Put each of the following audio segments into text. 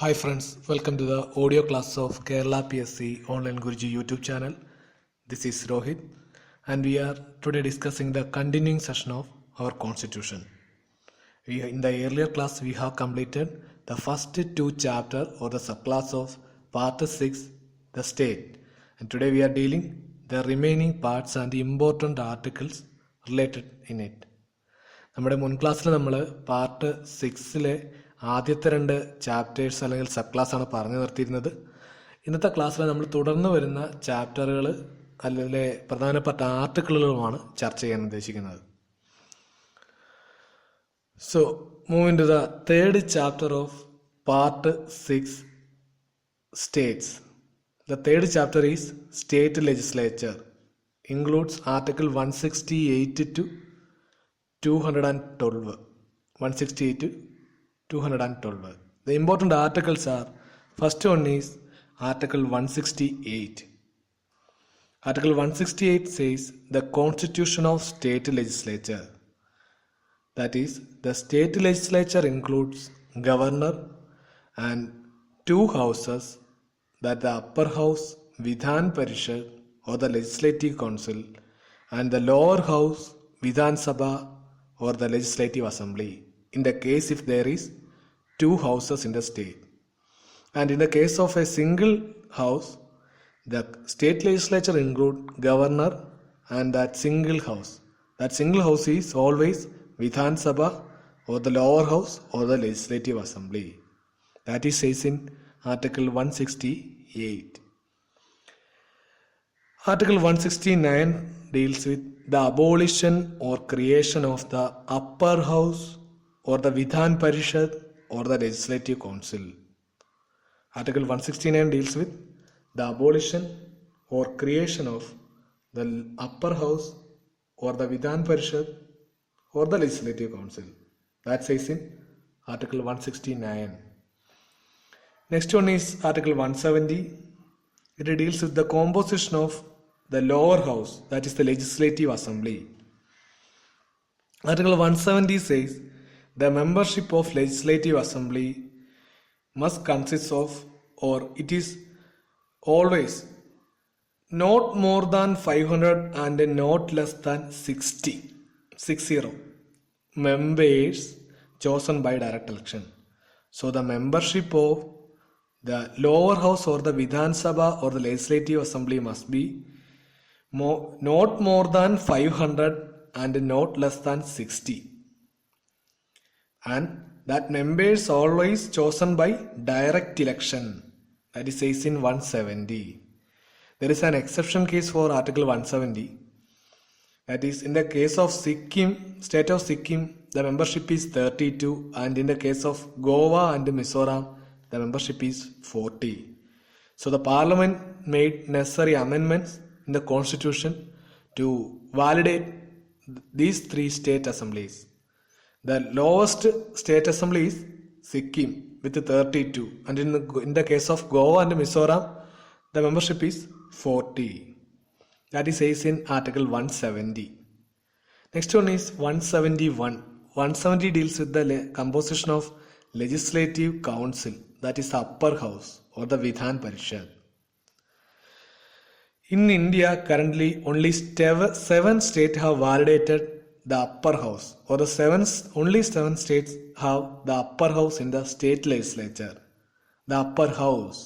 Hi friends welcome to the audio class of Kerala P S C online Guruji YouTube channel this is Rohit and we are today discussing the continuing session of our constitution in the earlier class we have completed the first two chapter or the sub class of part six the state and today we are dealing the remaining parts and the important articles related in it നമ്മുടെ മുൻ ക്ലാസ്സിൽ നമ്മൾ part സിക്സിലെ ആദ്യത്തെ രണ്ട് chapters അല്ലെങ്കിൽ sub class ആണ് പറഞ്ഞു നിർത്തിയിരുന്നത് ഇന്നത്തെ ക്ലാസ്സിൽ നമ്മൾ തുടർന്ന് വരുന്ന ചാപ്റ്ററുകൾ അല്ലെങ്കിൽ പ്രധാനപ്പെട്ട ആർട്ടിക്കിളുകളുമാണ് ചർച്ച ചെയ്യാൻ ഉദ്ദേശിക്കുന്നത് so move to the third chapter of part six states the third chapter is state legislature includes article one sixty eight to two hundred and twelve one sixty eight 212. The important articles are first one is Article 168. Article 168 says the constitution of state legislature. That is, the state legislature includes governor and two houses that the upper house Vidhan Parishad or the legislative council and the lower house Vidhan Sabha or the legislative assembly in the case if there is two houses in the state. And in the case of a single house, the state legislature include governor and that single house. That single house is always Vidhan Sabha or the lower house or the legislative assembly. That is says in Article 168. Article 169 deals with the abolition or creation of the upper house or the Vidhan Parishad or the Legislative Council. Article 169 deals with the abolition or creation of the upper house or the Vidhan Parishad or the Legislative Council. That says in Article 169. Next one is Article 170. It deals with the composition of the lower house, that is the Legislative Assembly. Article 170 says the membership of Legislative Assembly must consist of or it is always not more than 500 and not less than 60 60 members chosen by direct election so the membership of the lower house or the vidhan sabha or the legislative assembly must be more, not more than 500 and not less than 60 and that members always chosen by direct election. That is says in 170. There is an exception case for Article 170. That is, in the case of Sikkim, state of Sikkim, the membership is 32, and in the case of Goa and Mizoram, the membership is 40. So the parliament made necessary amendments in the constitution to validate these three state assemblies. The lowest state assembly is Sikkim with 32, and in the case of Goa and Mizoram, the membership is 40. That is says in Article 170. Next one is 171. 170 deals with the composition of Legislative Council, that is upper house or the Vidhan Parishad. In India, currently only 7 states have validated the upper house or the seven only seven states have the upper house in the state legislature the upper house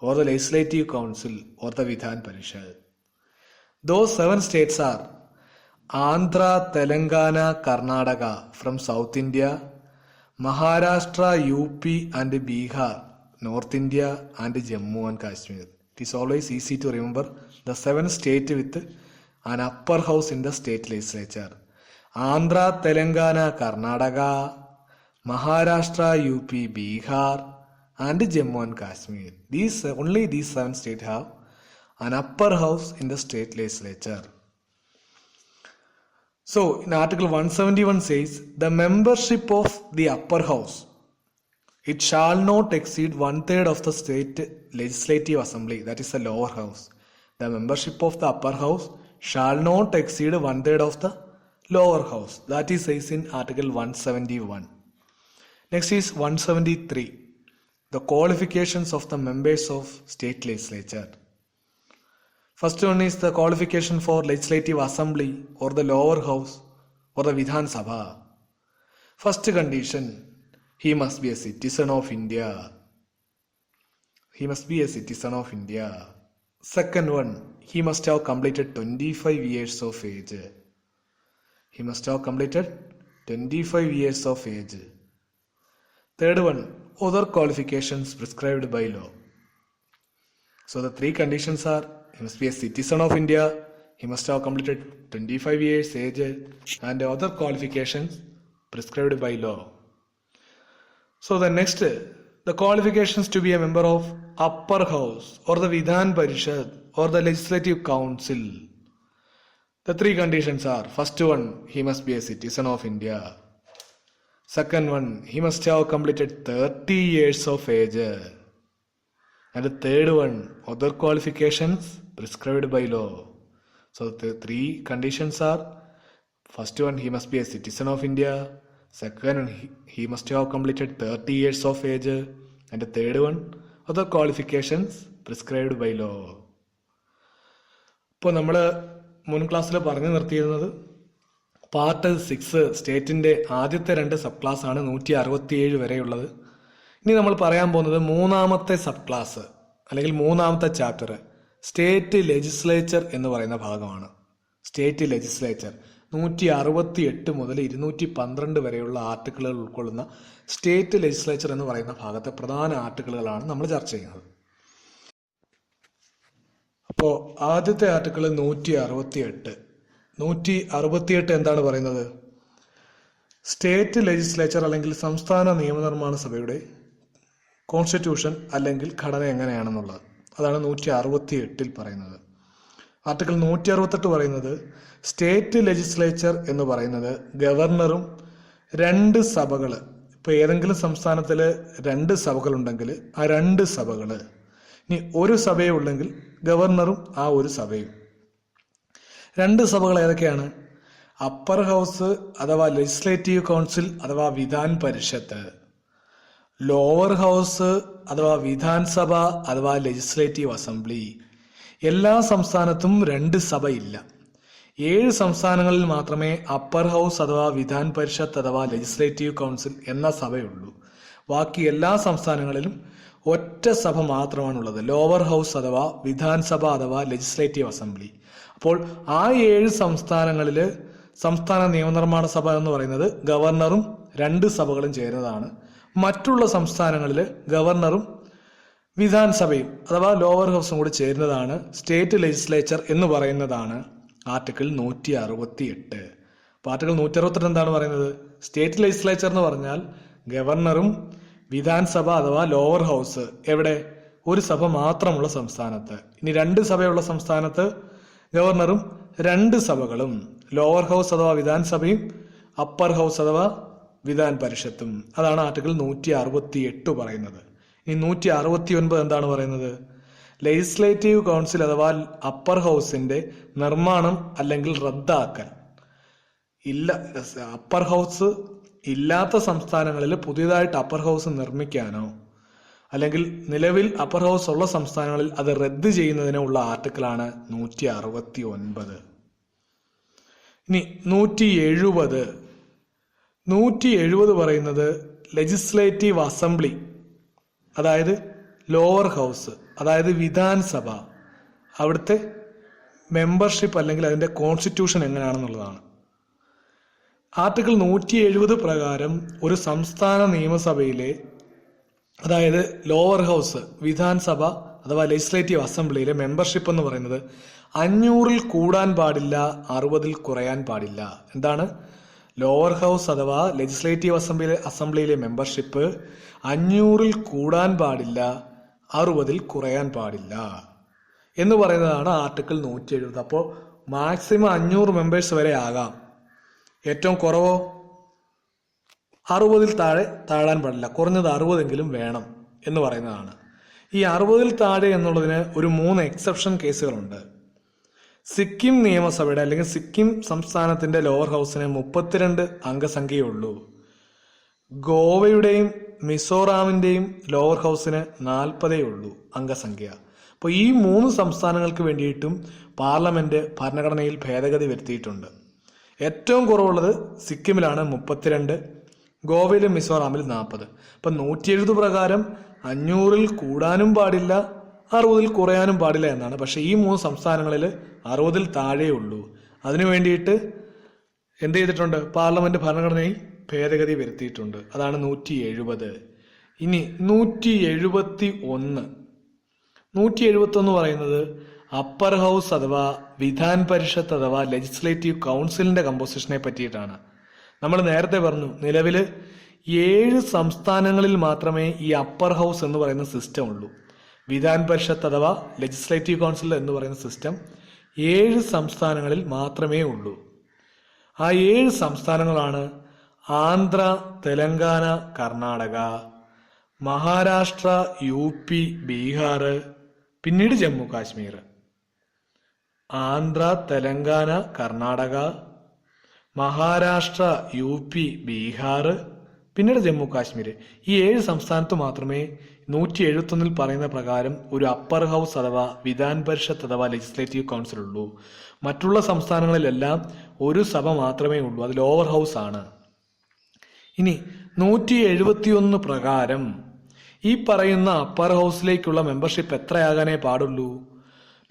or the legislative council or the vidhan parishad those seven states are andhra telangana karnataka from south india maharashtra up and bihar north india and jammu and kashmir it is always easy to remember the seven state with an upper house in the state legislature Andhra, Telangana, Karnataka, Maharashtra, UP, Bihar, and Jammu and Kashmir. These only these seven states have an upper house in the state legislature. So, in Article 171 says the membership of the upper house it shall not exceed one third of the state legislative assembly, that is the lower house. The membership of the upper house shall not exceed one third of the lower house that is as in article 171 next is 173 the qualifications of the members of state legislature first one is the qualification for legislative assembly or the lower house or the vidhan sabha first condition he must be a citizen of india he must be a citizen of india second one he must have completed 25 years of age he must have completed 25 years of age. Third one, other qualifications prescribed by law. So the three conditions are he must be a citizen of India, he must have completed 25 years age and other qualifications prescribed by law. So the next, the qualifications to be a member of upper house or the Vidhan Parishad or the legislative council. The three conditions are first one, he must be a citizen of India. Second one, he must have completed 30 years of age. And the third one, other qualifications prescribed by law. So the three conditions are first one, he must be a citizen of India. Second one, he must have completed 30 years of age. And the third one, other qualifications prescribed by law. ഇപ്പോൾ നമ്മൾ മുൻ ക്ലാസ്സിൽ പറഞ്ഞു നിർത്തിയിരുന്നത് part six സ്റ്റേറ്റിൻ്റെ ആദ്യത്തെ രണ്ട് sub class ആണ് നൂറ്റി അറുപത്തിയേഴ് വരെയുള്ളത് ഇനി നമ്മൾ പറയാൻ പോകുന്നത് മൂന്നാമത്തെ സബ് ക്ലാസ് അല്ലെങ്കിൽ മൂന്നാമത്തെ ചാപ്റ്റർ സ്റ്റേറ്റ് ലെജിസ്ലേച്ചർ എന്ന് പറയുന്ന ഭാഗമാണ് സ്റ്റേറ്റ് ലെജിസ്ലേച്ചർ നൂറ്റി അറുപത്തി എട്ട് മുതൽ ഇരുന്നൂറ്റി പന്ത്രണ്ട് വരെയുള്ള ആർട്ടിക്കിളുകൾ ഉൾക്കൊള്ളുന്ന സ്റ്റേറ്റ് ലെജിസ്ലേച്ചർ എന്ന് പറയുന്ന ഭാഗത്തെ പ്രധാന ആർട്ടിക്കിളുകളാണ് നമ്മൾ ചർച്ച ചെയ്യുന്നത് അപ്പോൾ ആദ്യത്തെ ആർട്ടിക്കിൾ നൂറ്റി അറുപത്തിയെട്ട് നൂറ്റി അറുപത്തിയെട്ട് എന്താണ് പറയുന്നത് സ്റ്റേറ്റ് ലെജിസ്ലേച്ചർ അല്ലെങ്കിൽ സംസ്ഥാന നിയമനിർമ്മാണ സഭയുടെ കോൺസ്റ്റിറ്റ്യൂഷൻ അല്ലെങ്കിൽ ഘടന എങ്ങനെയാണെന്നുള്ളത് അതാണ് നൂറ്റി അറുപത്തി എട്ടിൽ പറയുന്നത് ആർട്ടിക്കിൾ നൂറ്റി അറുപത്തെട്ട് പറയുന്നത് സ്റ്റേറ്റ് ലെജിസ്ലേച്ചർ എന്ന് പറയുന്നത് ഗവർണറും രണ്ട് സഭകൾ ഇപ്പോൾ ഏതെങ്കിലും സംസ്ഥാനത്തിൽ രണ്ട് സഭകളുണ്ടെങ്കിൽ ആ രണ്ട് സഭകൾ ഇനി ഒരു സഭയുള്ളെങ്കിൽ ഗവർണറും ആ ഒരു സഭയും രണ്ട് സഭകൾ ഏതൊക്കെയാണ് അപ്പർ ഹൗസ് അഥവാ ലെജിസ്ലേറ്റീവ് കൗൺസിൽ അഥവാ വിധാൻ പരിഷത്ത് ലോവർ ഹൗസ് അഥവാ വിധാൻസഭ അഥവാ ലെജിസ്ലേറ്റീവ് അസംബ്ലി എല്ലാ സംസ്ഥാനത്തും രണ്ട് സഭയില്ല ഏഴ് സംസ്ഥാനങ്ങളിൽ മാത്രമേ അപ്പർ ഹൗസ് അഥവാ വിധാൻ പരിഷത്ത് അഥവാ ലെജിസ്ലേറ്റീവ് കൗൺസിൽ എന്ന സഭയുള്ളൂ ബാക്കി എല്ലാ സംസ്ഥാനങ്ങളിലും ഒറ്റ സഭ മാത്രമാണുള്ളത് ലോവർ ഹൗസ് അഥവാ വിധാൻസഭ അഥവാ ലെജിസ്ലേറ്റീവ് അസംബ്ലി അപ്പോൾ ആ ഏഴ് സംസ്ഥാനങ്ങളിൽ സംസ്ഥാന നിയമനിർമ്മാണ സഭ എന്ന് പറയുന്നത് ഗവർണറും രണ്ട് സഭകളും ചേരുന്നതാണ് മറ്റുള്ള സംസ്ഥാനങ്ങളിൽ ഗവർണറും വിധാൻസഭയും അഥവാ ലോവർ ഹൗസും കൂടി ചേരുന്നതാണ് സ്റ്റേറ്റ് ലെജിസ്ലേച്ചർ എന്ന് പറയുന്നതാണ് ആർട്ടിക്കിൾ നൂറ്റി അറുപത്തി എട്ട് അപ്പോൾ ആർട്ടിക്കിൾ നൂറ്റി അറുപത്തെട്ട് എന്താണ് പറയുന്നത് സ്റ്റേറ്റ് ലെജിസ്ലേച്ചർ എന്ന് പറഞ്ഞാൽ ഗവർണറും വിധാൻസഭ അഥവാ ലോവർ ഹൗസ് എവിടെ ഒരു സഭ മാത്രമുള്ള സംസ്ഥാനത്ത് ഇനി രണ്ട് സഭയുള്ള സംസ്ഥാനത്ത് ഗവർണറും രണ്ട് സഭകളും ലോവർ ഹൗസ് അഥവാ വിധാൻസഭയും അപ്പർ ഹൗസ് അഥവാ വിധാൻ പരിഷത്തും അതാണ് ആർട്ടിക്കിൾ നൂറ്റി അറുപത്തി എട്ട് പറയുന്നത് ഇനി നൂറ്റി അറുപത്തി ഒൻപത് എന്താണ് പറയുന്നത് ലെജിസ്ലേറ്റീവ് കൗൺസിൽ അഥവാ അപ്പർ ഹൗസിന്റെ നിർമ്മാണം അല്ലെങ്കിൽ റദ്ദാക്കൽ ഇല്ല അപ്പർ ഹൗസ് ഇല്ലാത്ത സംസ്ഥാനങ്ങളിൽ പുതിയതായിട്ട് അപ്പർ ഹൗസ് നിർമ്മിക്കാനോ അല്ലെങ്കിൽ നിലവിൽ അപ്പർ ഹൗസ് ഉള്ള സംസ്ഥാനങ്ങളിൽ അത് റദ്ദ് ചെയ്യുന്നതിനോ ഉള്ള ആർട്ടിക്കിളാണ് നൂറ്റി അറുപത്തി ഒൻപത് ഇനി നൂറ്റി എഴുപത് നൂറ്റി എഴുപത് പറയുന്നത് ലെജിസ്ലേറ്റീവ് അസംബ്ലി അതായത് ലോവർ ഹൗസ് അതായത് വിധാൻസഭ അവിടുത്തെ മെമ്പർഷിപ്പ് അല്ലെങ്കിൽ അതിൻ്റെ കോൺസ്റ്റിറ്റ്യൂഷൻ എങ്ങനെയാണെന്നുള്ളതാണ് ആർട്ടിക്കിൾ നൂറ്റി എഴുപത് പ്രകാരം ഒരു സംസ്ഥാന നിയമസഭയിലെ അതായത് ലോവർ ഹൗസ് വിധാൻസഭ അഥവാ ലെജിസ്ലേറ്റീവ് അസംബ്ലിയിലെ മെമ്പർഷിപ്പ് എന്ന് പറയുന്നത് അഞ്ഞൂറിൽ കൂടാൻ പാടില്ല അറുപതിൽ കുറയാൻ പാടില്ല എന്താണ് ലോവർ ഹൗസ് അഥവാ ലെജിസ്ലേറ്റീവ് അസംബ്ലി അസംബ്ലിയിലെ മെമ്പർഷിപ്പ് അഞ്ഞൂറിൽ കൂടാൻ പാടില്ല അറുപതിൽ കുറയാൻ പാടില്ല എന്ന് പറയുന്നതാണ് ആർട്ടിക്കിൾ നൂറ്റി എഴുപത് അപ്പോൾ മാക്സിമം അഞ്ഞൂറ് മെമ്പേഴ്സ് വരെ ആകാം ഏറ്റവും കുറവോ അറുപതിൽ താഴെ താഴാൻ പാടില്ല കുറഞ്ഞത് അറുപതെങ്കിലും വേണം എന്ന് പറയുന്നതാണ് ഈ അറുപതിൽ താഴെ എന്നുള്ളതിന് ഒരു മൂന്ന് എക്സെപ്ഷൻ കേസുകളുണ്ട് സിക്കിം നിയമസഭയുടെ അല്ലെങ്കിൽ സിക്കിം സംസ്ഥാനത്തിന്റെ ലോവർ ഹൗസിന് മുപ്പത്തിരണ്ട് അംഗസംഖ്യയുള്ളൂ ഗോവയുടെയും മിസോറാമിൻ്റെയും ലോവർ ഹൗസിന് നാൽപ്പതേ ഉള്ളൂ അംഗസംഖ്യ അപ്പോൾ ഈ മൂന്ന് സംസ്ഥാനങ്ങൾക്ക് വേണ്ടിയിട്ടും പാർലമെന്റ് ഭരണഘടനയിൽ ഭേദഗതി വരുത്തിയിട്ടുണ്ട് ഏറ്റവും കുറവുള്ളത് സിക്കിമിലാണ് മുപ്പത്തിരണ്ട് ഗോവയിലും മിസോറാമിൽ നാൽപ്പത് അപ്പം നൂറ്റി എഴുപത് പ്രകാരം അഞ്ഞൂറിൽ കൂടാനും പാടില്ല അറുപതിൽ കുറയാനും പാടില്ല എന്നാണ് പക്ഷേ ഈ മൂന്ന് സംസ്ഥാനങ്ങളിൽ അറുപതിൽ താഴേ ഉള്ളൂ അതിനു വേണ്ടിയിട്ട് എന്ത് ചെയ്തിട്ടുണ്ട് പാർലമെൻറ്റ് ഭരണഘടനയിൽ ഭേദഗതി വരുത്തിയിട്ടുണ്ട് അതാണ് നൂറ്റി എഴുപത് ഇനി നൂറ്റി എഴുപത്തി ഒന്ന് നൂറ്റി എഴുപത്തൊന്ന് പറയുന്നത് അപ്പർ ഹൗസ് അഥവാ വിധാൻ പരിഷത്ത് അഥവാ ലെജിസ്ലേറ്റീവ് കൗൺസിലിന്റെ കമ്പോസിഷനെ പറ്റിയിട്ടാണ് നമ്മൾ നേരത്തെ പറഞ്ഞു നിലവിൽ ഏഴ് സംസ്ഥാനങ്ങളിൽ മാത്രമേ ഈ അപ്പർ ഹൗസ് എന്ന് പറയുന്ന സിസ്റ്റം ഉള്ളൂ വിധാൻ പരിഷത്ത് അഥവാ ലെജിസ്ലേറ്റീവ് കൗൺസിൽ എന്ന് പറയുന്ന സിസ്റ്റം ഏഴ് സംസ്ഥാനങ്ങളിൽ മാത്രമേ ഉള്ളൂ ആ ഏഴ് സംസ്ഥാനങ്ങളാണ് ആന്ധ്ര തെലങ്കാന കർണാടക മഹാരാഷ്ട്ര യു പി ബീഹാർ പിന്നീട് ജമ്മു കാശ്മീർ ആന്ധ്ര തെലങ്കാന കർണാടക മഹാരാഷ്ട്ര യു പി ബീഹാർ പിന്നീട് ജമ്മു കാശ്മീർ ഈ ഏഴ് സംസ്ഥാനത്ത് മാത്രമേ നൂറ്റി എഴുപത്തൊന്നിൽ പറയുന്ന പ്രകാരം ഒരു അപ്പർ ഹൗസ് അഥവാ വിധാൻ പരിഷത്ത് അഥവാ ലെജിസ്ലേറ്റീവ് കൗൺസിൽ ഉള്ളൂ മറ്റുള്ള സംസ്ഥാനങ്ങളിലെല്ലാം ഒരു സഭ മാത്രമേ ഉള്ളൂ അത് ലോവർ ഹൗസ് ആണ് ഇനി നൂറ്റി എഴുപത്തിയൊന്ന് പ്രകാരം ഈ പറയുന്ന അപ്പർ ഹൗസിലേക്കുള്ള മെമ്പർഷിപ്പ് എത്രയാകാനേ പാടുള്ളൂ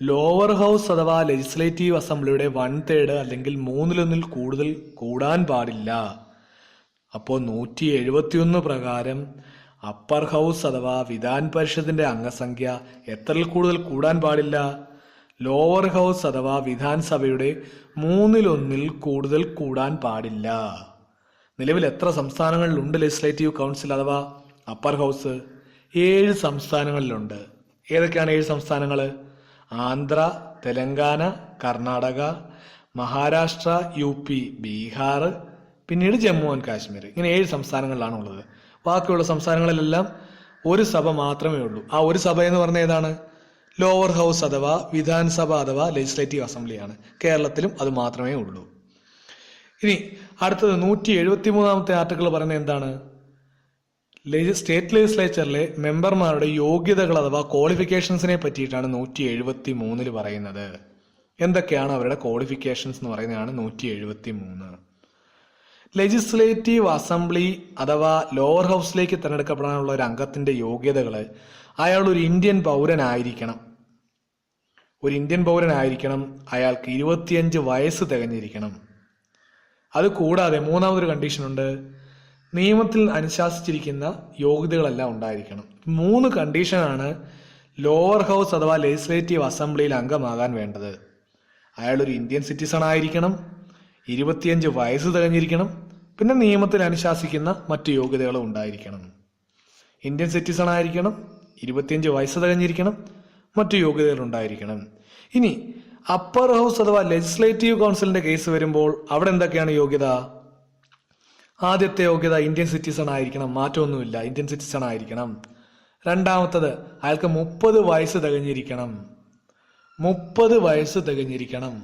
ലോവർ ഹൗസ് അഥവാ ലെജിസ്ലേറ്റീവ് അസംബ്ലിയുടെ വൺ തേർഡ് അല്ലെങ്കിൽ മൂന്നിലൊന്നിൽ കൂടുതൽ കൂടാൻ പാടില്ല അപ്പോൾ നൂറ്റി എഴുപത്തിയൊന്ന് പ്രകാരം അപ്പർ ഹൗസ് അഥവാ വിധാൻ പരിഷത്തിന്റെ അംഗസംഖ്യ എത്രയിൽ കൂടുതൽ കൂടാൻ പാടില്ല ലോവർ ഹൗസ് അഥവാ വിധാൻസഭയുടെ മൂന്നിലൊന്നിൽ കൂടുതൽ കൂടാൻ പാടില്ല നിലവിൽ എത്ര സംസ്ഥാനങ്ങളിലുണ്ട് ലെജിസ്ലേറ്റീവ് കൗൺസിൽ അഥവാ അപ്പർ ഹൗസ് ഏഴ് സംസ്ഥാനങ്ങളിലുണ്ട് ഏതൊക്കെയാണ് ഏഴ് സംസ്ഥാനങ്ങൾ ആന്ധ്ര തെലങ്കാന കർണാടക മഹാരാഷ്ട്ര യു പി ബീഹാർ പിന്നീട് ജമ്മു ആൻഡ് കാശ്മീർ ഇങ്ങനെ ഏഴ് സംസ്ഥാനങ്ങളിലാണ് ഉള്ളത് ബാക്കിയുള്ള സംസ്ഥാനങ്ങളിലെല്ലാം ഒരു സഭ മാത്രമേ ഉള്ളൂ ആ ഒരു സഭ എന്ന് പറഞ്ഞ ഏതാണ് ലോവർ ഹൗസ് അഥവാ വിധാൻസഭ അഥവാ ലെജിസ്ലേറ്റീവ് അസംബ്ലിയാണ് കേരളത്തിലും അത് മാത്രമേ ഉള്ളൂ ഇനി അടുത്തത് നൂറ്റി എഴുപത്തി മൂന്നാമത്തെ ആർട്ടിക്കിൾ പറയുന്നത് എന്താണ് സ്റ്റേറ്റ് ലെജിസ്ലേച്ചറിലെ മെമ്പർമാരുടെ യോഗ്യതകൾ അഥവാ ക്വാളിഫിക്കേഷൻസിനെ പറ്റിയിട്ടാണ് നൂറ്റി എഴുപത്തി മൂന്നിൽ പറയുന്നത് എന്തൊക്കെയാണ് അവരുടെ ക്വാളിഫിക്കേഷൻസ് എന്ന് പറയുന്നതാണ് നൂറ്റി എഴുപത്തി മൂന്ന് ലെജിസ്ലേറ്റീവ് അസംബ്ലി അഥവാ ലോവർ ഹൗസിലേക്ക് തിരഞ്ഞെടുക്കപ്പെടാനുള്ള ഒരു അംഗത്തിന്റെ യോഗ്യതകൾ അയാൾ ഒരു ഇന്ത്യൻ പൗരനായിരിക്കണം ഒരു ഇന്ത്യൻ പൗരനായിരിക്കണം അയാൾക്ക് ഇരുപത്തിയഞ്ച് വയസ്സ് തികഞ്ഞിരിക്കണം അത് കൂടാതെ മൂന്നാമതൊരു കണ്ടീഷനുണ്ട് നിയമത്തിൽ അനുശാസിച്ചിരിക്കുന്ന യോഗ്യതകളെല്ലാം ഉണ്ടായിരിക്കണം മൂന്ന് കണ്ടീഷനാണ് ലോവർ ഹൗസ് അഥവാ ലെജിസ്ലേറ്റീവ് അസംബ്ലിയിൽ അംഗമാകാൻ വേണ്ടത് അയാൾ ഒരു ഇന്ത്യൻ സിറ്റിസൺ ആയിരിക്കണം ഇരുപത്തിയഞ്ച് വയസ്സ് തികഞ്ഞിരിക്കണം പിന്നെ നിയമത്തിൽ അനുശാസിക്കുന്ന മറ്റു യോഗ്യതകളും ഉണ്ടായിരിക്കണം ഇന്ത്യൻ സിറ്റിസൺ ആയിരിക്കണം ഇരുപത്തിയഞ്ച് വയസ്സ് തികഞ്ഞിരിക്കണം മറ്റു യോഗ്യതകൾ ഉണ്ടായിരിക്കണം ഇനി അപ്പർ ഹൗസ് അഥവാ ലെജിസ്ലേറ്റീവ് കൗൺസിലിന്റെ കേസ് വരുമ്പോൾ അവിടെ എന്തൊക്കെയാണ് യോഗ്യത ആദ്യത്തെ യോഗ്യത ഇന്ത്യൻ സിറ്റിസൺ ആയിരിക്കണം മാറ്റമൊന്നുമില്ല ഇന്ത്യൻ സിറ്റിസൺ ആയിരിക്കണം രണ്ടാമത്തത് അയാൾക്ക് മുപ്പത് വയസ്സ് തികഞ്ഞിരിക്കണം മുപ്പത് വയസ്സ് തികഞ്ഞിരിക്കണം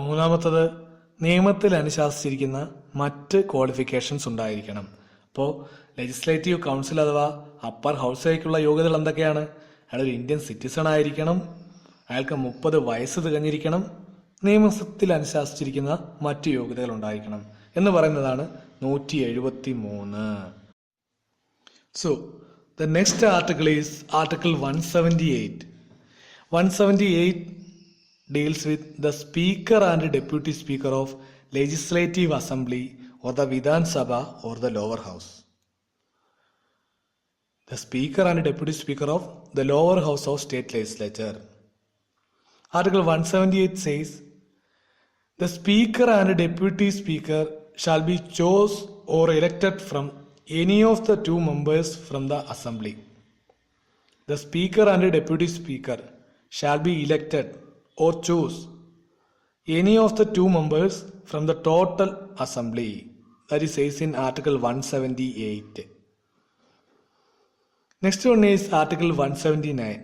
മൂന്നാമത്തത് നിയമത്തിൽ അനുശാസിച്ചിരിക്കുന്ന മറ്റ് ക്വാളിഫിക്കേഷൻസ് ഉണ്ടായിരിക്കണം അപ്പോൾ ലെജിസ്ലേറ്റീവ് കൗൺസിൽ അഥവാ അപ്പർ ഹൗസിലേക്കുള്ള യോഗ്യതകൾ എന്തൊക്കെയാണ് അയാൾ ഒരു ഇന്ത്യൻ സിറ്റിസൺ ആയിരിക്കണം അയാൾക്ക് മുപ്പത് വയസ്സ് തികഞ്ഞിരിക്കണം നിയമത്തിൽ അനുശാസിച്ചിരിക്കുന്ന മറ്റ് യോഗ്യതകൾ ഉണ്ടായിരിക്കണം എന്ന് പറയുന്നതാണ് നൂറ്റി എഴുപത്തി മൂന്ന് so the next article is article one seventy eight one seventy eight deals with the speaker and deputy speaker of legislative assembly or the Vidhan Sabha or the lower house the speaker and deputy speaker of the lower house of state legislature article one seventy eight says the speaker and deputy speaker shall be chose or elected from any of the two members from the assembly. The Speaker and Deputy Speaker shall be elected or choose any of the two members from the total assembly. That is says in Article 178. Next one is Article 179.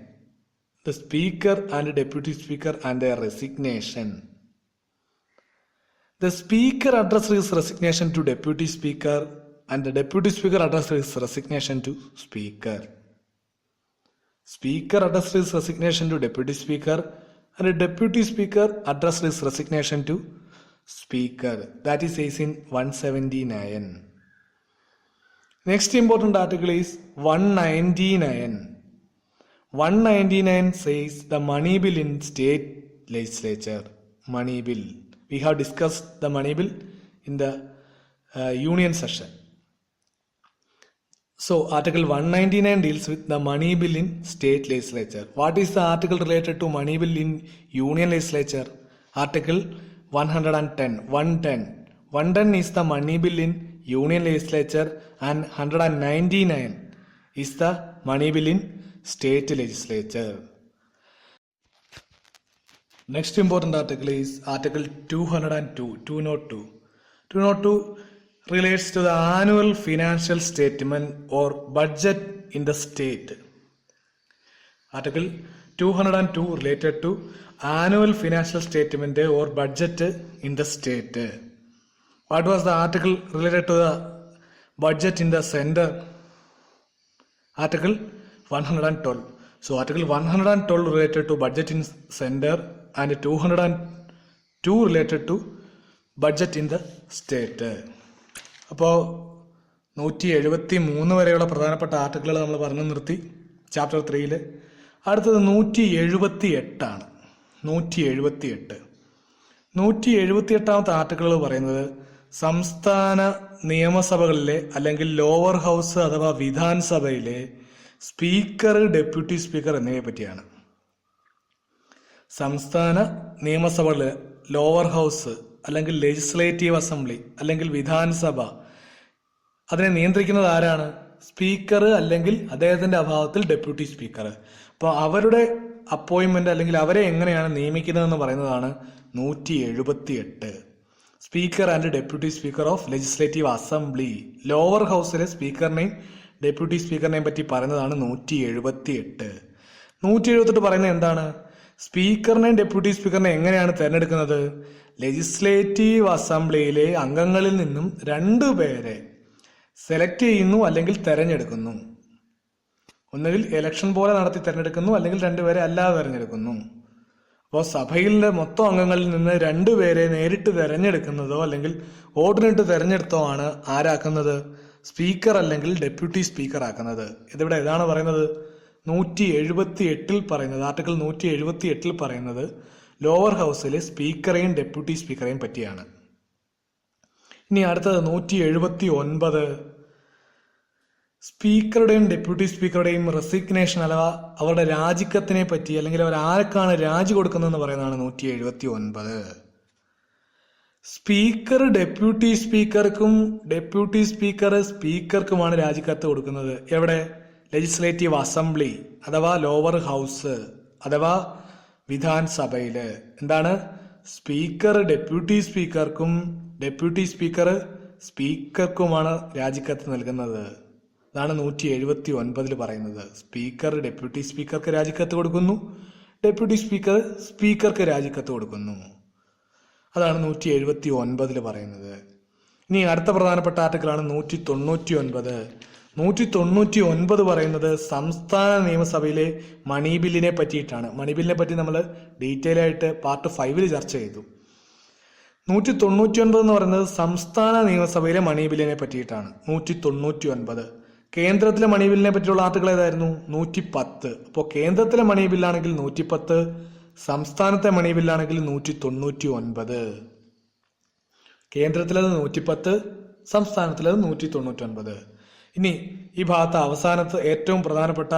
The Speaker and Deputy Speaker and their resignation. The Speaker addressed his resignation to Deputy Speaker and the Deputy Speaker addressed his resignation to Speaker. Speaker addressed his resignation to Deputy Speaker and the Deputy Speaker addressed his resignation to Speaker. That is says in 179. Next important article is 199. 199 says the money bill in state legislature. Money bill. We have discussed the money bill in the uh, union session. So Article 199 deals with the money bill in state legislature. What is the article related to money bill in union legislature? Article 110. 110. 110 is the money bill in union legislature and 199 is the money bill in state legislature. Next important article is article two hundred and two two naught two two naught two relates to the annual financial statement or budget in the state article two hundred and two related to annual financial statement or budget in the state what was the article related to the budget in the centre article one hundred and twelve so article one hundred and twelve related to budget in centre and two hundred and two related to budget in the state അപ്പോൾ നൂറ്റി എഴുപത്തി മൂന്ന് വരെയുള്ള പ്രധാനപ്പെട്ട ആർട്ടിക്കിളുകൾ നമ്മൾ പറഞ്ഞു നിർത്തി chapter ത്രീയിൽ അടുത്തത് നൂറ്റി എഴുപത്തി എട്ടാണ് നൂറ്റി എഴുപത്തി എട്ട് നൂറ്റി എഴുപത്തി എട്ടാമത്തെ ആർട്ടിക്കിളുകൾ പറയുന്നത് സംസ്ഥാന നിയമസഭകളിലെ അല്ലെങ്കിൽ ലോവർ ഹൗസ് അഥവാ വിധാൻസഭയിലെ സ്പീക്കർ ഡെപ്യൂട്ടി സ്പീക്കർ എന്നിവയെ പറ്റിയാണ് സംസ്ഥാന നിയമസഭകളിൽ ലോവർ ഹൗസ് അല്ലെങ്കിൽ ലെജിസ്ലേറ്റീവ് അസംബ്ലി അല്ലെങ്കിൽ വിധാനസഭ അതിനെ നിയന്ത്രിക്കുന്നത് ആരാണ് സ്പീക്കർ അല്ലെങ്കിൽ അദ്ദേഹത്തിന്റെ അഭാവത്തിൽ ഡെപ്യൂട്ടി സ്പീക്കർ അപ്പോൾ അവരുടെ അപ്പോയിൻമെന്റ് അല്ലെങ്കിൽ അവരെ എങ്ങനെയാണ് നിയമിക്കുന്നതെന്ന് പറയുന്നതാണ് നൂറ്റി എഴുപത്തി എട്ട് speaker and deputy speaker of legislative assembly lower ഹൗസിലെ സ്പീക്കറിനെയും ഡെപ്യൂട്ടി സ്പീക്കറിനെയും പറ്റി പറയുന്നതാണ് നൂറ്റി എഴുപത്തി എട്ട് നൂറ്റി എഴുപത്തെട്ട് പറയുന്നത് എന്താണ് സ്പീക്കറിനെയും ഡെപ്യൂട്ടി സ്പീക്കറിനെയും എങ്ങനെയാണ് തിരഞ്ഞെടുക്കുന്നത് ലെജിസ്ലേറ്റീവ് അസംബ്ലിയിലെ അംഗങ്ങളിൽ നിന്നും രണ്ടു പേരെ സെലക്ട് ചെയ്യുന്നു അല്ലെങ്കിൽ തെരഞ്ഞെടുക്കുന്നു ഒന്നുകിൽ ഇലക്ഷൻ പോലെ നടത്തി തിരഞ്ഞെടുക്കുന്നു അല്ലെങ്കിൽ രണ്ടുപേരെ അല്ലാതെ തിരഞ്ഞെടുക്കുന്നു അപ്പോൾ സഭയിലെ മൊത്തം അംഗങ്ങളിൽ നിന്ന് രണ്ടുപേരെ നേരിട്ട് തിരഞ്ഞെടുക്കുന്നതോ അല്ലെങ്കിൽ വോട്ടിനിട്ട് തിരഞ്ഞെടുത്തോ ആണ് ആരാക്കുന്നത് സ്പീക്കർ അല്ലെങ്കിൽ ഡെപ്യൂട്ടി സ്പീക്കർ ആക്കുന്നത് ഇതിവിടെ ഇതാണ് പറയുന്നത് നൂറ്റി എഴുപത്തി എട്ടിൽ പറയുന്നത് ആർട്ടിക്കിൾ നൂറ്റി എഴുപത്തി എട്ടിൽ പറയുന്നത് ലോവർ ഹൗസിലെ സ്പീക്കറെയും ഡെപ്യൂട്ടി സ്പീക്കറെയും പറ്റിയാണ് ഇനി അടുത്തത് നൂറ്റി എഴുപത്തി ഒൻപത് സ്പീക്കറുടെയും ഡെപ്യൂട്ടി സ്പീക്കറുടെയും റെസിഗ്നേഷൻ അഥവാ അവരുടെ രാജിക്കത്തിനെ പറ്റി അല്ലെങ്കിൽ അവർ ആർക്കാണ് രാജി കൊടുക്കുന്നതെന്ന് പറയുന്നതാണ് നൂറ്റി എഴുപത്തി ഒൻപത് സ്പീക്കർ ഡെപ്യൂട്ടി സ്പീക്കർക്കും ഡെപ്യൂട്ടി സ്പീക്കർ സ്പീക്കർക്കുമാണ് രാജിക്കത്ത് കൊടുക്കുന്നത് എവിടെ ലെജിസ്ലേറ്റീവ് അസംബ്ലി അഥവാ ലോവർ ഹൗസ് അഥവാ വിധാൻസഭയിൽ എന്താണ് സ്പീക്കർ ഡെപ്യൂട്ടി സ്പീക്കർക്കും ഡെപ്യൂട്ടി സ്പീക്കർ സ്പീക്കർക്കുമാണ് രാജിക്കത്ത് നൽകുന്നത് അതാണ് നൂറ്റി എഴുപത്തി ഒൻപതിൽ പറയുന്നത് സ്പീക്കർ ഡെപ്യൂട്ടി സ്പീക്കർക്ക് രാജിക്കത്ത് കൊടുക്കുന്നു ഡെപ്യൂട്ടി സ്പീക്കർ സ്പീക്കർക്ക് രാജിക്കത്ത് കൊടുക്കുന്നു അതാണ് നൂറ്റി എഴുപത്തി ഒൻപതിൽ പറയുന്നത് ഇനി അടുത്ത പ്രധാനപ്പെട്ട ആർട്ടിക്കിളാണ് നൂറ്റി തൊണ്ണൂറ്റി ഒൻപത് നൂറ്റി തൊണ്ണൂറ്റി ഒൻപത് പറയുന്നത് സംസ്ഥാന നിയമസഭയിലെ മണി ബില്ലിനെ പറ്റിയിട്ടാണ് മണി ബില്ലിനെ പറ്റി നമ്മൾ ഡീറ്റെയിൽ ആയിട്ട് പാർട്ട് ഫൈവിൽ ചർച്ച ചെയ്തു നൂറ്റി തൊണ്ണൂറ്റി ഒൻപത് എന്ന് പറയുന്നത് സംസ്ഥാന നിയമസഭയിലെ മണി ബില്ലിനെ പറ്റിയിട്ടാണ് നൂറ്റി തൊണ്ണൂറ്റി ഒൻപത് കേന്ദ്രത്തിലെ മണി ബില്ലിനെ പറ്റിയുള്ള ആർട്ടുകൾ ഏതായിരുന്നു നൂറ്റി പത്ത് അപ്പോൾ കേന്ദ്രത്തിലെ മണി ബില്ലാണെങ്കിൽ നൂറ്റി പത്ത് സംസ്ഥാനത്തെ മണി ബില്ലാണെങ്കിൽ നൂറ്റി തൊണ്ണൂറ്റി ഒൻപത് കേന്ദ്രത്തിലത് നൂറ്റിപ്പത്ത് സംസ്ഥാനത്തിലത് നൂറ്റി തൊണ്ണൂറ്റി ഒൻപത് ഇനി ഈ ഭാഗത്ത് അവസാനത്ത് ഏറ്റവും പ്രധാനപ്പെട്ട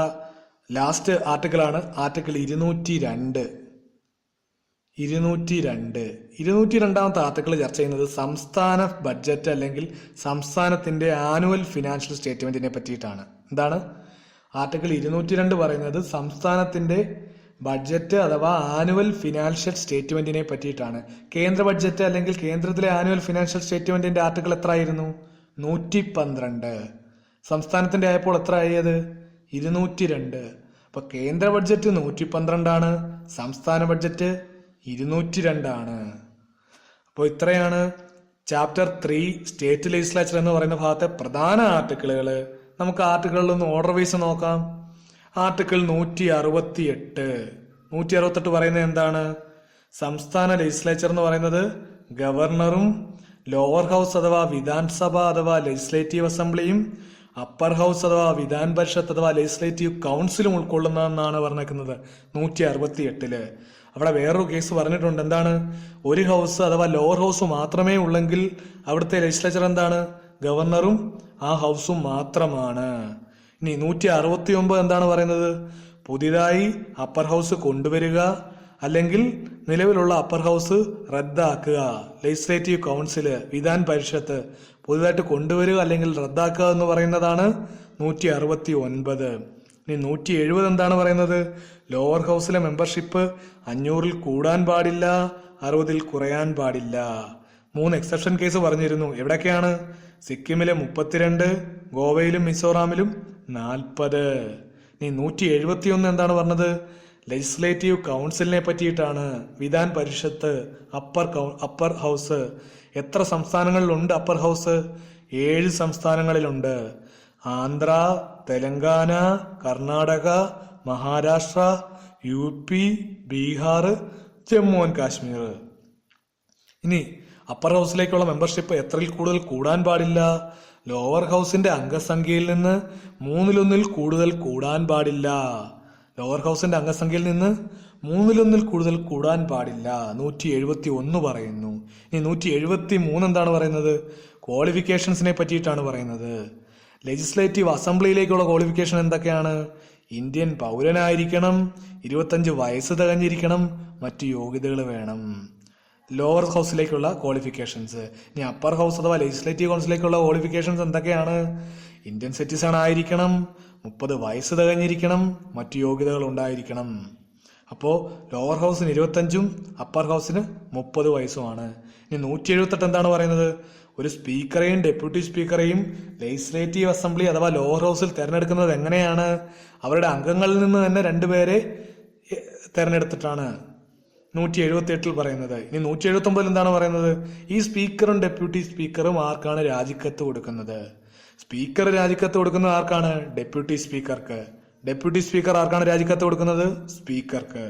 ലാസ്റ്റ് ആർട്ടിക്കിളാണ് ആർട്ടിക്കിൾ ഇരുന്നൂറ്റി രണ്ട് ഇരുന്നൂറ്റി രണ്ട് ഇരുന്നൂറ്റി രണ്ടാമത്തെ ആർട്ടിക്കിൾ ചർച്ച ചെയ്യുന്നത് സംസ്ഥാന ബഡ്ജറ്റ് അല്ലെങ്കിൽ സംസ്ഥാനത്തിന്റെ ആനുവൽ ഫിനാൻഷ്യൽ സ്റ്റേറ്റ്മെന്റിനെ പറ്റിയിട്ടാണ് എന്താണ് ആർട്ടിക്കിൾ ഇരുന്നൂറ്റി രണ്ട് പറയുന്നത് സംസ്ഥാനത്തിന്റെ ബഡ്ജറ്റ് അഥവാ ആനുവൽ ഫിനാൻഷ്യൽ സ്റ്റേറ്റ്മെന്റിനെ പറ്റിയിട്ടാണ് കേന്ദ്ര ബഡ്ജറ്റ് അല്ലെങ്കിൽ കേന്ദ്രത്തിലെ ആനുവൽ ഫിനാൻഷ്യൽ സ്റ്റേറ്റ്മെന്റിന്റെ ആർട്ടിക്കിൾ എത്രയായിരുന്നു നൂറ്റി പന്ത്രണ്ട് സംസ്ഥാനത്തിൻ്റെ ആയപ്പോൾ എത്ര ആയത് ഇരുന്നൂറ്റി രണ്ട് അപ്പോൾ കേന്ദ്ര ബഡ്ജറ്റ് നൂറ്റി പന്ത്രണ്ടാണ് സംസ്ഥാന ബഡ്ജറ്റ് ഇരുന്നൂറ്റി രണ്ടാണ് അപ്പോൾ ഇത്രയാണ് ചാപ്റ്റർ ത്രീ സ്റ്റേറ്റ് ലെജിസ്ലേച്ചർ എന്ന് പറയുന്ന ഭാഗത്തെ പ്രധാന ആർട്ടിക്കിളുകൾ നമുക്ക് ആർട്ടിക്കിളിലൊന്ന് ഓർഡർ വൈസ് നോക്കാം ആർട്ടിക്കിൾ നൂറ്റി അറുപത്തി എട്ട് നൂറ്റി അറുപത്തെട്ട് പറയുന്നത് എന്താണ് സംസ്ഥാന ലെജിസ്ലേച്ചർ എന്ന് പറയുന്നത് ഗവർണറും ലോവർ ഹൗസ് അഥവാ വിധാൻസഭ അഥവാ ലെജിസ്ലേറ്റീവ് അസംബ്ലിയും അപ്പർ ഹൗസ് അഥവാ വിധാൻ പരിഷത്ത് അഥവാ ലെജിസ്ലേറ്റീവ് കൗൺസിലും ഉൾക്കൊള്ളുന്നതെന്നാണ് പറഞ്ഞേക്കുന്നത് നൂറ്റി അറുപത്തി എട്ടില് അവിടെ വേറൊരു കേസ് പറഞ്ഞിട്ടുണ്ട് എന്താണ് ഒരു ഹൗസ് അഥവാ ലോവർ ഹൗസ് മാത്രമേ ഉള്ളെങ്കിൽ അവിടുത്തെ ലെജിസ്ലേച്ചർ എന്താണ് ഗവർണറും ആ ഹൗസും മാത്രമാണ് ഇനി നൂറ്റി അറുപത്തി ഒമ്പത് എന്താണ് പറയുന്നത് പുതിയതായി അപ്പർ ഹൗസ് കൊണ്ടുവരിക അല്ലെങ്കിൽ നിലവിലുള്ള അപ്പർ ഹൗസ് റദ്ദാക്കുക ലെജിസ്ലേറ്റീവ് കൗൺസില് വിധാൻ പരിഷത്ത് പുതുതായിട്ട് കൊണ്ടുവരിക അല്ലെങ്കിൽ റദ്ദാക്കുക എന്ന് പറയുന്നതാണ് നൂറ്റി അറുപത്തി ഒൻപത് ഇനി നൂറ്റി എഴുപത് എന്താണ് പറയുന്നത് ലോവർ ഹൗസിലെ മെമ്പർഷിപ്പ് അഞ്ഞൂറിൽ കൂടാൻ പാടില്ല അറുപതിൽ കുറയാൻ പാടില്ല മൂന്ന് എക്സെപ്ഷൻ കേസ് പറഞ്ഞിരുന്നു എവിടെയൊക്കെയാണ് സിക്കിമിലെ മുപ്പത്തിരണ്ട് ഗോവയിലും മിസോറാമിലും നാൽപ്പത് ഇനി നൂറ്റി ഒന്ന് എന്താണ് പറഞ്ഞത് ലെജിസ്ലേറ്റീവ് കൗൺസിലിനെ പറ്റിയിട്ടാണ് Vidhan Parishad upper upper house എത്ര സംസ്ഥാനങ്ങളിലുണ്ട് അപ്പർ ഹൗസ് ഏഴ് സംസ്ഥാനങ്ങളിലുണ്ട് Andhra Telangana Karnataka Maharashtra U P Bihar Jammu and Kashmir ഇനി അപ്പർ ഹൗസിലേക്കുള്ള മെമ്പർഷിപ്പ് എത്രയിൽ കൂടുതൽ കൂടാൻ പാടില്ല ലോവർ ഹൗസിന്റെ അംഗസംഖ്യയിൽ നിന്ന് മൂന്നിലൊന്നിൽ കൂടുതൽ കൂടാൻ പാടില്ല ലോവർ ഹൗസിന്റെ അംഗസംഖ്യയിൽ നിന്ന് മൂന്നിലൊന്നിൽ കൂടുതൽ കൂടാൻ പാടില്ല നൂറ്റി എഴുപത്തി ഒന്ന് പറയുന്നു ഇനി നൂറ്റി എഴുപത്തി മൂന്ന് എന്താണ് പറയുന്നത് ക്വാളിഫിക്കേഷൻസിനെ പറ്റിയിട്ടാണ് പറയുന്നത് ലെജിസ്ലേറ്റീവ് അസംബ്ലിയിലേക്കുള്ള ക്വാളിഫിക്കേഷൻ എന്തൊക്കെയാണ് ഇന്ത്യൻ പൗരനായിരിക്കണം ഇരുപത്തഞ്ച് വയസ്സ് തികഞ്ഞിരിക്കണം മറ്റു യോഗ്യതകൾ വേണം ലോവർ ഹൗസിലേക്കുള്ള ക്വാളിഫിക്കേഷൻസ് ഇനി അപ്പർ ഹൗസ് അഥവാ ലെജിസ്ലേറ്റീവ് കൗൺസിലേക്കുള്ള ക്വാളിഫിക്കേഷൻസ് എന്തൊക്കെയാണ് ഇന്ത്യൻ സിറ്റിസൺ ആയിരിക്കണം മുപ്പത് വയസ്സ് തികഞ്ഞിരിക്കണം മറ്റു യോഗ്യതകൾ ഉണ്ടായിരിക്കണം അപ്പോൾ ലോവർ ഹൗസിന് ഇരുപത്തഞ്ചും അപ്പർ ഹൗസിന് മുപ്പത് വയസ്സുമാണ് ഇനി നൂറ്റി എഴുപത്തെട്ട് എന്താണ് പറയുന്നത് ഒരു സ്പീക്കറെയും ഡെപ്യൂട്ടി സ്പീക്കറെയും ലെജിസ്ലേറ്റീവ് അസംബ്ലി അഥവാ ലോവർ ഹൗസിൽ തിരഞ്ഞെടുക്കുന്നത് എങ്ങനെയാണ് അവരുടെ അംഗങ്ങളിൽ നിന്ന് തന്നെ രണ്ടുപേരെ തിരഞ്ഞെടുത്തിട്ടാണ് നൂറ്റി എഴുപത്തി എട്ടിൽ പറയുന്നത് ഇനി നൂറ്റി എഴുപത്തി ഒമ്പതിൽ എന്താണ് പറയുന്നത് ഈ സ്പീക്കറും ഡെപ്യൂട്ടി സ്പീക്കറും ആർക്കാണ് രാജിക്കത്ത് കൊടുക്കുന്നത് സ്പീക്കർ രാജിക്കത്ത് കൊടുക്കുന്നത് ആർക്കാണ് ഡെപ്യൂട്ടി സ്പീക്കർക്ക് ഡെപ്യൂട്ടി സ്പീക്കർ ആർക്കാണ് രാജിക്കത്ത് കൊടുക്കുന്നത് സ്പീക്കർക്ക്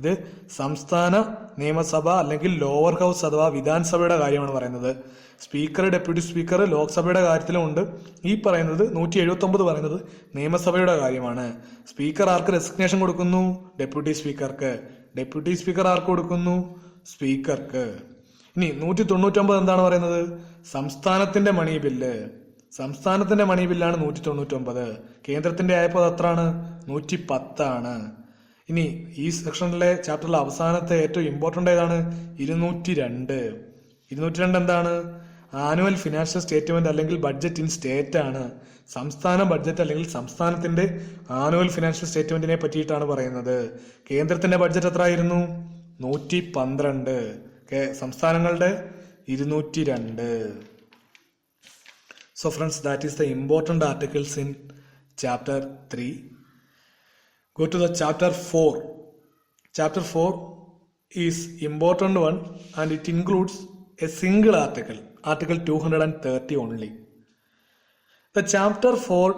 ഇത് സംസ്ഥാന നിയമസഭ അല്ലെങ്കിൽ ലോവർ ഹൗസ് അഥവാ വിധാനസഭയുടെ കാര്യമാണ് പറയുന്നത് സ്പീക്കർ ഡെപ്യൂട്ടി സ്പീക്കർ ലോക്സഭയുടെ കാര്യത്തിലുമുണ്ട് ഈ പറയുന്നത് നൂറ്റി എഴുപത്തൊമ്പത് പറയുന്നത് നിയമസഭയുടെ കാര്യമാണ് സ്പീക്കർ ആർക്ക് റെസിഗ്നേഷൻ കൊടുക്കുന്നു ഡെപ്യൂട്ടി സ്പീക്കർക്ക് ഡെപ്യൂട്ടി സ്പീക്കർ ആർക്ക് കൊടുക്കുന്നു സ്പീക്കർക്ക് ഇനി നൂറ്റി തൊണ്ണൂറ്റൊമ്പത് എന്താണ് പറയുന്നത് സംസ്ഥാനത്തിന്റെ മണി ബില്ല് സംസ്ഥാനത്തിന്റെ മണി ബില്ലാണ് നൂറ്റി തൊണ്ണൂറ്റി ഒമ്പത് കേന്ദ്രത്തിന്റെ ആയപ്പോൾ എത്രയാണ് നൂറ്റി പത്താണ് ഇനി ഈ സെക്ഷനിലെ ചാപ്റ്ററിലെ അവസാനത്തെ ഏറ്റവും ഇമ്പോർട്ടൻ്റ് ഏതാണ് ഇരുന്നൂറ്റി രണ്ട് ഇരുന്നൂറ്റി രണ്ട് എന്താണ് ആനുവൽ ഫിനാൻഷ്യൽ സ്റ്റേറ്റ്മെന്റ് അല്ലെങ്കിൽ ബഡ്ജറ്റ് ഇൻ സ്റ്റേറ്റ് ആണ് സംസ്ഥാന ബഡ്ജറ്റ് അല്ലെങ്കിൽ സംസ്ഥാനത്തിന്റെ ആനുവൽ ഫിനാൻഷ്യൽ സ്റ്റേറ്റ്മെന്റിനെ പറ്റിയിട്ടാണ് പറയുന്നത് കേന്ദ്രത്തിന്റെ ബഡ്ജറ്റ് എത്ര ആയിരുന്നു നൂറ്റി പന്ത്രണ്ട് സംസ്ഥാനങ്ങളുടെ ഇരുന്നൂറ്റി രണ്ട് So friends, that is the important articles in chapter 3. Go to the chapter 4. Chapter 4 is important one and it includes a single article, article 230 only. The chapter 4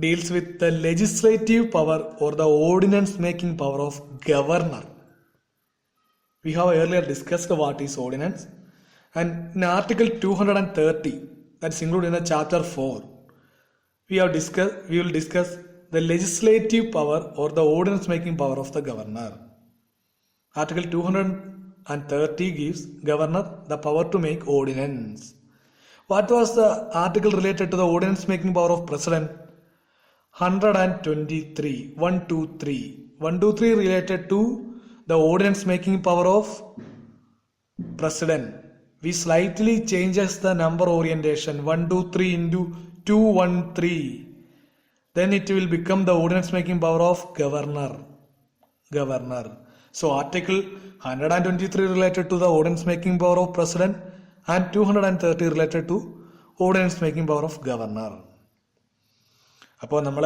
deals with the legislative power or the ordinance making power of governor. We have earlier discussed what is ordinance and in article 230 that's included in the chapter 4 we have discuss. we will discuss the legislative power or the ordinance making power of the governor article 230 gives governor the power to make ordinance what was the article related to the ordinance making power of president 123 123 123 related to the ordinance making power of president we slightly changes the number orientation one two three into two one three then it will become the ordinance making power of governor governor so article 123 related to the ordinance making power of president and 230 related to ordinance making power of governor അപ്പോൾ നമ്മൾ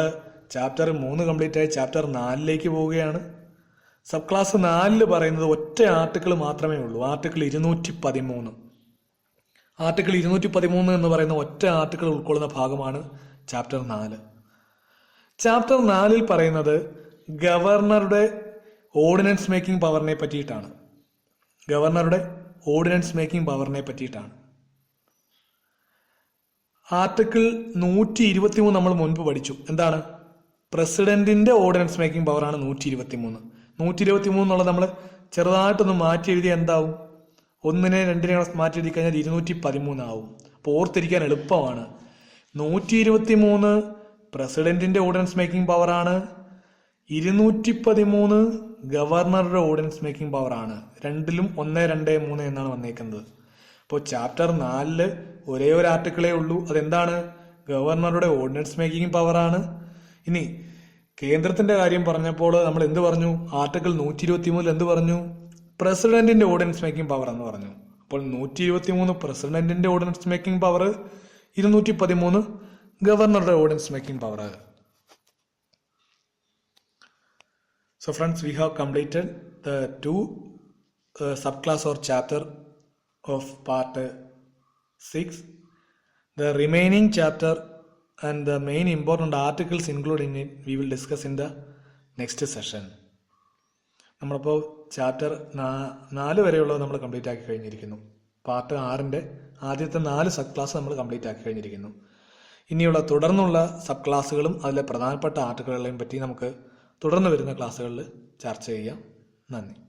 chapter മൂന്ന് complete ആയി chapter നാലിലേക്ക് പോവുകയാണ് sub class നാലിൽ പറയുന്നത് ഒറ്റ article മാത്രമേ ഉള്ളൂ ആർട്ടിക്കിൾ ഇരുന്നൂറ്റി പതിമൂന്ന് ആർട്ടിക്കിൾ ഇരുന്നൂറ്റി പതിമൂന്ന് എന്ന് പറയുന്ന ഒറ്റ ആർട്ടിക്കിൾ ഉൾക്കൊള്ളുന്ന ഭാഗമാണ് ചാപ്റ്റർ നാല് ചാപ്റ്റർ നാലിൽ പറയുന്നത് ഗവർണറുടെ ഓർഡിനൻസ് മേക്കിംഗ് പവറിനെ പറ്റിയിട്ടാണ് ഗവർണറുടെ ഓർഡിനൻസ് മേക്കിംഗ് പവറിനെ പറ്റിയിട്ടാണ് ആർട്ടിക്കിൾ നൂറ്റി മൂന്ന് നമ്മൾ മുൻപ് പഠിച്ചു എന്താണ് പ്രസിഡന്റിന്റെ ഓർഡിനൻസ് മേക്കിംഗ് പവറാണ് നൂറ്റി മൂന്ന് നൂറ്റി ഇരുപത്തി എന്നുള്ളത് നമ്മൾ ചെറുതായിട്ടൊന്ന് മാറ്റി എഴുതിയ എന്താവും ഒന്നിനെ രണ്ടിനെ മാറ്റി എഴുതി കഴിഞ്ഞാൽ ഇരുന്നൂറ്റി പതിമൂന്നാവും അപ്പോൾ ഓർത്തിരിക്കാൻ എളുപ്പമാണ് നൂറ്റി ഇരുപത്തി മൂന്ന് പ്രസിഡന്റിന്റെ ഓർഡിനൻസ് മേക്കിംഗ് പവറാണ് ഇരുന്നൂറ്റി പതിമൂന്ന് ഗവർണറുടെ ഓർഡിനൻസ് മേക്കിംഗ് പവറാണ് രണ്ടിലും ഒന്ന് രണ്ട് മൂന്ന് എന്നാണ് വന്നേക്കുന്നത് അപ്പോൾ ചാപ്റ്റർ നാലില് ഒരേ ഒരു ആർട്ടിക്കിളേ ഉള്ളൂ അതെന്താണ് ഗവർണറുടെ ഓർഡിനൻസ് മേക്കിംഗ് പവറാണ് ഇനി കേന്ദ്രത്തിന്റെ കാര്യം പറഞ്ഞപ്പോൾ നമ്മൾ എന്ത് പറഞ്ഞു ആർട്ടിക്കിൾ നൂറ്റി ഇരുപത്തി മൂന്നിൽ എന്ത് പറഞ്ഞു പ്രസിഡന്റിന്റെ ഓർഡിനൻസ് മേക്കിംഗ് പവർ എന്ന് പറഞ്ഞു അപ്പോൾ നൂറ്റി ഇരുപത്തി മൂന്ന് പ്രസിഡന്റിന്റെ ഓർഡിനൻസ് മേക്കിംഗ് പവർ ഇരുന്നൂറ്റി പതിമൂന്ന് ഗവർണറുടെ ordinance making power so friends we have completed the two sub class or chapter of part six the remaining chapter and the main important articles include in we will discuss in the next session നമ്മളിപ്പോൾ chapter നാല് വരെയുള്ളത് നമ്മൾ complete ആക്കി കഴിഞ്ഞിരിക്കുന്നു part ആറിൻ്റെ ആദ്യത്തെ നാല് sub class നമ്മൾ കംപ്ലീറ്റ് ആക്കി കഴിഞ്ഞിരിക്കുന്നു ഇനിയുള്ള തുടർന്നുള്ള സബ് ക്ലാസ്സുകളും അതിലെ പ്രധാനപ്പെട്ട ആർട്ടിക്കിളുകളെയും പറ്റി നമുക്ക് തുടർന്ന് വരുന്ന ക്ലാസ്സുകളിൽ ചർച്ച ചെയ്യാം നന്ദി